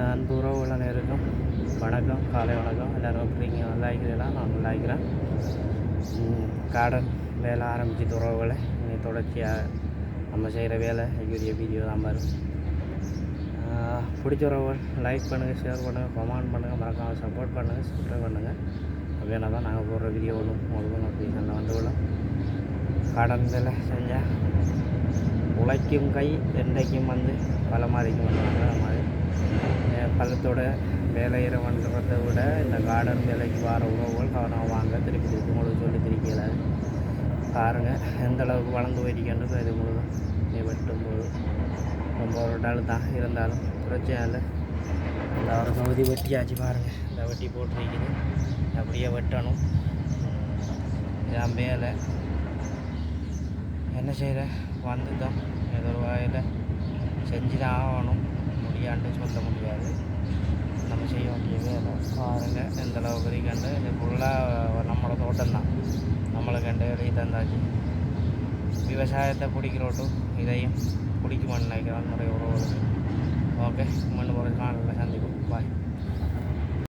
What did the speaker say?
அன்பு உறவுகள் அனைவருக்கும் வணக்கம். காலை வணக்கம். எல்லோரும் எப்படிங்க நல்லா இருக்கிறீங்களா? நான் நல்லா இருக்கிறேன். கார்டன் வேலை ஆரம்பித்த உறவுகளை. இன்னைக்கு தொடர்ச்சியாக நம்ம செய்கிற வேலை வீடியோ வீடியோ தான் வரும் பிடிச்ச உறவுகள் லைக் பண்ணுங்கள் ஷேர் பண்ணுங்கள் கமெண்ட் பண்ணுங்கள் மறக்காமல் சப்போர்ட் பண்ணுங்கள் சப்ஸ்கிரைப் பண்ணுங்கள் அப்படின்னா தான் நாங்கள் போடுற வீடியோ ஒன்றும் உங்களுக்கு நோட்டிஃபிகேஷனில் நல்லா வந்துவிடும் கார்டன் வேலை செஞ்சால் உழைக்கும் கை என்றைக்கும் வந்து பல மாதிரிக்கும் பண்ணுவாங்க. பள்ளத்தோட வேலை பண்ணுறதை விட இந்த கார்டன் வேலைக்கு வர உறவுகள் கவனம் வாங்க திருப்பி திருப்பி உங்களுக்கு சொல்லி திரிக்கல பாருங்கள் எந்த அளவுக்கு வளர்ந்து போயிருக்கின்றது இது முழுதும் நீ வெட்டும் போது ரொம்ப ஒரு நாள் தான் இருந்தாலும் பிரச்சனை இல்லை. இந்த ஒரு பகுதி வெட்டியாச்சு பாருங்கள் இந்த வெட்டி போட்டிருக்குது. அப்படியே வெட்டணும். என் மேலே என்ன செய்கிற வந்துட்டோம். ஏதோ ஒரு வகையில் செஞ்சு தான் ஆகணும். முடியாண்டு சொல்ல முடியாது. நம்ம செய்ய வேண்டிய வேலை பாருங்க எந்த அளவுக்கு இருக்கண்டு இது ஃபுல்லாக நம்மளோட தோட்டம் தான் நம்மளுக்கு கண்டு வெளியே தந்தாச்சு. விவசாயத்தை பிடிக்கிறோட்டும் இதையும் பிடிக்குமான்னு நினைக்கிறான். நிறைய உறவுகள் ஓகே மண் ஒரு